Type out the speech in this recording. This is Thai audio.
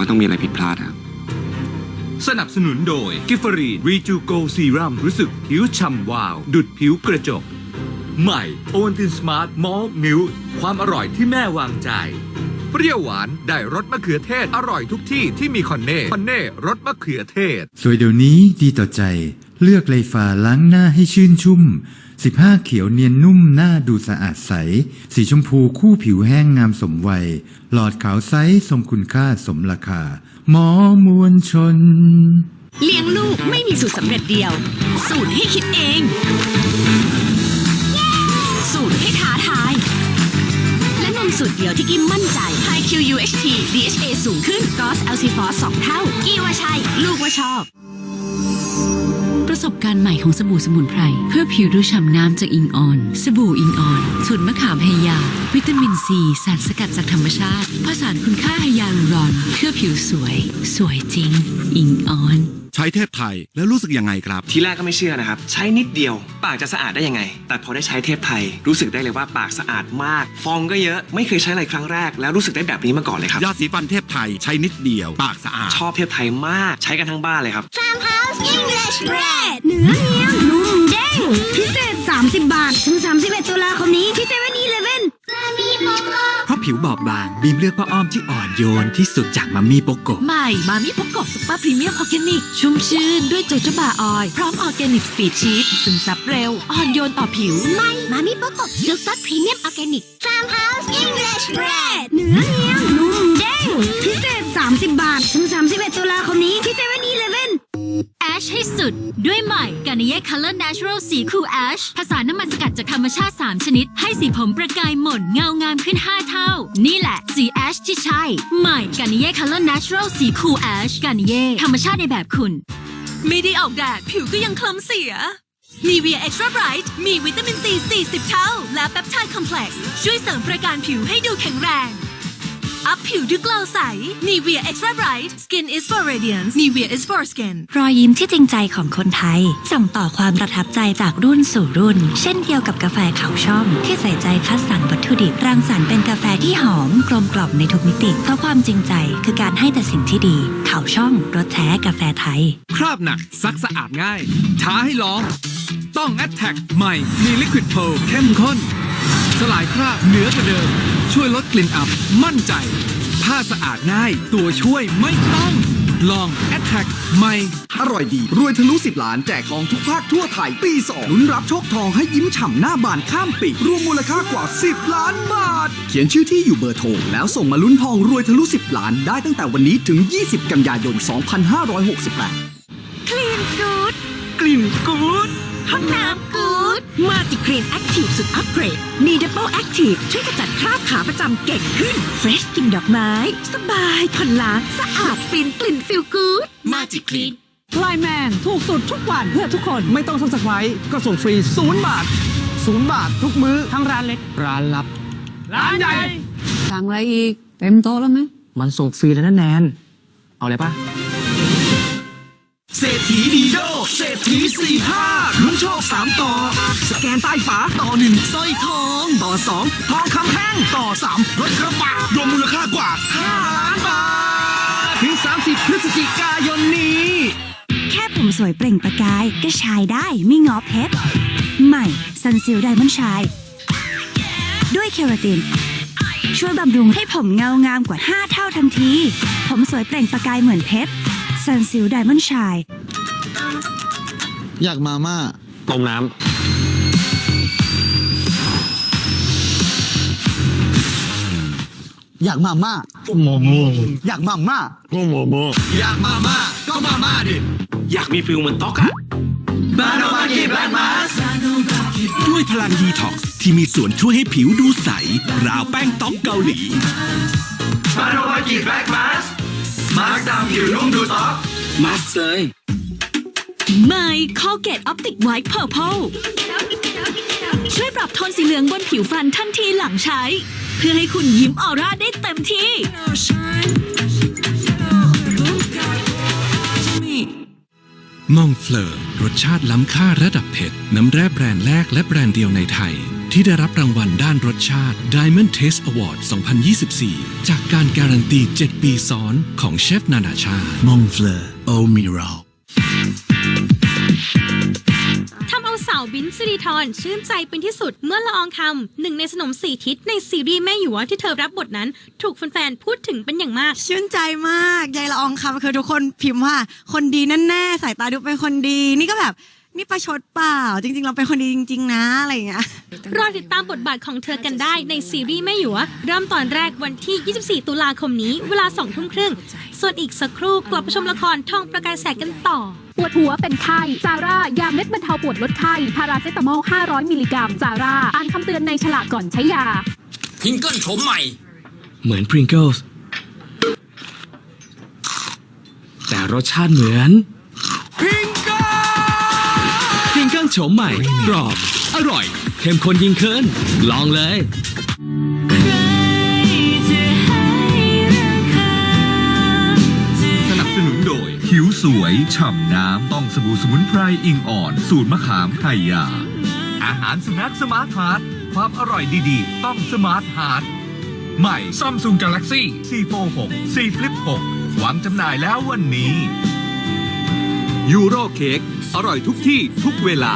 ว่ต้องมีอะไรผิดพลาดครับ สนับสนุนโดยกิฟฟรีรีจูโกซีรัมรู้สึกผิวฉ่ำวาว ดุดผิวกระจก ใหม่โอวัลตินสมาร์ทมอลมิวความอร่อยที่แม่วางใจ เปรี้ยวหวานได้รสมะเขือเทศอร่อยทุกที่ที่มีคอนเน่คอนเน่รสมะเขือเทศ สวยเดี๋ยวนี้ดีต่อใจ เลือกไลฟ้าล้างหน้าให้ชื่นชุ่ม 15 เขียวเนียนนุ่มหน้าดูสะอาดใส สีชมพูคู่ผิวแห้งงามสมวัย หลอดขาวใสทรงคุณค่าสมราคา หมอมวลชน เลี้ยงลูกไม่มีสูตรสำเร็จเดียว สูตรให้คิดเอง สูตรให้ท้าทาย และนมสูตรเดียวที่กิมมั่นใจ High Q UHT DHA สูงขึ้น g o s l c f o s 2เท่า กีว่าใช่ ลูกว่าชอบ ประสบการณ์ใหม่ของสบู่สมุนไพร เพื่อผิวดูฉ่ำน้ำจากอิงออน สบู่อิงออน สูตรมะขามไฮยา วิตามินซี สารสกัดจากธรรมชาติ ผสานคุณค่าไฮยาลูรอน เพื่อผิวสวย สวยจริง อิงออนใช้เทพไทยแล้วรู้สึกยังไงครับ ทีแรกก็ไม่เชื่อนะครับ ใช้นิดเดียว ปากจะสะอาดได้ยังไง แต่พอได้ใช้เทพไทย รู้สึกได้เลยว่าปากสะอาดมาก ฟองก็เยอะไม่เคยใช้อะไรครั้งแรก แล้วรู้สึกได้แบบนี้มาก่อนเลยครับยาสีฟันเทพไทยใช้นิดเดียว ปากสะอาดชอบเทพไทยมากใช้กันทั้งบ้านเลยครับ Farmhouse English Bread เนื้อเนียนนุ่มเด้ง พิเศษ 30 บาท ถึง 31 ตุลาคมนี้ที่เซเว่นอีเลฟเว่นเพราะผิวบอบบาง บีมเลือกผ้าอ้อมที่อ่อนโยนที่สุดจากมัมมี่โปโกใหม่ มามิพกกซุปเปอร์พรีเมียมออร์แกนิก ชุ่มชื่นด้วยโจโจบาออยล์พร้อมออร์แกนิกสปีดชีสซึมซับเร็ว อ่อนโยนต่อผิวไม่ มามิโปโกซิลตัสพรีเมียมออร์แกนิก Farmhouse English Bread เนื้อเนียนนุ่มเด้ง พิเศษ 30 บาท ถึง 31 แอชให้สุด ด้วยใหม่กานิเย่คัลเลอร์ Natural สีคูแอชผสานน้ำมันสกัดจากธรรมชาติ 3 ชนิด ให้สีผมประกายหม่นเงางามขึ้น 5 เท่า นี่แหละ สีแอชที่ใช่ ใหม่กานิเย่คัลเลอร์ Natural สีคูแอชกานิเย่ธรรมชาติในแบบคุณ ไม่ได้ออกแดดผิวก็ยังคล้ำเสียนีเวียเอ็กซ์ตร้าไบรท์มีวิตามินซี40 เท่า และแปปไทด์คอมเพล็กซ์ช่วยเสริมประการผิวให้ดูแข็งแรง อัพผิวด้วยกลาวใส Nivea Extra Bright Skin is for radiance Nivea is for skin รอยยิ้มที่จริงใจของคนไทย ส่งต่อความประทับใจจากรุ่นสู่รุ่น เช่นเดียวกับกาแฟเขาช่อง ที่ใส่ใจคัดสรรวัตถุดิบรังสรรค์เป็นกาแฟที่หอมกลมกล่อมในทุกมิติ เพราะความจริงใจคือการให้แต่สิ่งที่ดี เขาช่องรสแท้กาแฟไทย คราบหนักซักสะอาดง่ายท้าให้ลอง ต้อง a t t a c k ใหม่มีลิควิดโ r เข้มข้น สลายคราบเหนือกว่าเดิม ช่วยลดกลิ่นอับมั่นใจ ผ้าสะอาดง่าย ตัวช่วยไม่ต้อง ลอง a t t a c k ใหม่ อร่อยดี รวยทะลุ 10 ล้านแจกทองทุกภาคทั่วไทย ปี 2 ลุ้นรับโชคทองให้ยิ้มฉ่ำหน้าบานข้ามปี รวมมูลค่ากว่า 10 ล้านบาท เขียนชื่อที่อยู่เบอร์โทร แล้วส่งมาลุ้นทองรวยทะลุ 10 ล้าน ได้ตั้งแต่วันนี้ถึง 20 กันยายน 2568 คลีนกูดกลิ่นกู๊ดห้องน้ำกูด มาติคลีนแอคทีฟสุดอัปเกรด มีดับเบิลแอคทีฟช่วยขจัดคราบขาประจำเก่งขึ้นเฟรชกลิ่นดอกไม้ สบายผ่อนล้างสะอาดฟินกลิ่นฟิลกูดมาติคลีนไลแมนถูกสุดทุกวันเพื่อทุกคนไม่ต้องสมัครไว้ก็ส่งฟรีศูนย์บาทศูนย์บาททุกมื้อทั้งร้านเล็กร้านลับ ร้านใหญ่สั่งอะไรอีกเต็มโต๊ะแล้วไหมมันส่งฟรีแล้วนะแนน เอาเลยปะเศรษฐีดีโด เศรษฐีสี่ห้าลุ้นโชคสามต่อ สแกนใต้ฝาต่อหนึ่งสร้อยทอง ต่อสองทองคำแท่งต่อสามรถกระบะรวมมูลค่ากว่าห้าล้านบาท ถึง 30 พฤศจิกายนนี้ แค่ผมสวยเปล่งประกาย ก็ชายได้ไม่งอเพชร ใหม่ซันซิลไดมอนชาย ด้วยเคราติน ช่วยบำรุงให้ผมเงางามกว่า 5 เท่าทันที ผมสวยเปล่งประกายเหมือนเพชรซันซิลไดมอนชาย อยากมาม่าต้มน้อยากมาม่าำโมโมอยากมาม่าโมโมโมอยากมาม่าก็มาม่าดิ อยากมีฟิลเหมือนต๊อกอะบานอมากิแบนมาสด้วยพลังดีท็อกซ์ที่มีส่วนช่วยให้ผิวดูใส ราวแป้งต๊อกเกาหลี บานอมากิแบล็กมาสมาร์กดำผิวนุ่มดูต๊อก มาสเลย ใหม่คอเกตออปติกไวท์เพอร์เพลช่วยปรับโทนสีเหลืองบนผิวฟันทันทีหลังใช้ เพื่อให้คุณยิ้มออร่าได้เต็มที่ มองเฟลอร์รสชาติล้ำค่าระดับเผ็ด น้ำแร่แบรนด์แรกและแบรนด์เดียวในไทย ที่ได้รับรางวัลด้านรสชาติ Diamond Taste Award 2024 จากการการันตี 7 ปีซ้อนของเชฟนานาชาติมองเฟลอร์ Miral ท บินสิริทรชื่นใจเป็นที่สุดเมื่อละอองคำหนึ่งในสนมสี่ทิศในซีรีส์แม่หยวที่เธอรับบทนั้น ถูกแฟนๆพูดถึงเป็นอย่างมาก ชื่นใจมากยายละอองคำคือทุกคนพิมพ์ว่า คนดีแน่ๆสายตาดูเป็นคนดีนี่ก็แบบ นี่ประชดเปล่า จริง ๆ เราเป็นคนดีจริง ๆ นะอะไรอย่างเงี้ย รอติดตามบทบาทของเธอกันได้ในซีรีส์แม่หยวเริ่มตอนแรกวันที่ 24 ตุลาคมนี้ เวลา2ทุ่มครึ่ง ส่วนอีกสักครู่กลับไปชมละครทองประกายแสงกันต่อ ปวดหัวเป็นไข้ซาร่า ยาเม็ดบรรเทาปวดลดไข้พาราเซตามอล 500 มิลลิกรัมซาร่า อ่านคำเตือนในฉลากก่อนใช้ยา พิงเกิลโฉมใหม่ เหมือน Pringles แต่รสชาติเหมือน โฉมใหม่ กรอบ อร่อย เข้มข้นยิ่งขึ้น ลองเลย สนับสนุนโดย ผิวสวย ฉ่ำน้ำ ต้องสบู่สมุนไพรอิงอ่อน สูตรมะขามไทยยา อาหารสแน็คสมาร์ทฮาร์ดความอร่อยดีๆ ต้องสมาร์ทฮาร์ดใหม่ Samsung Galaxy C Fold 6 C Flip 6วางจำหน่ายแล้ววันนี้ ยูโรเค้กอร่อยทุกที่ทุกเวลา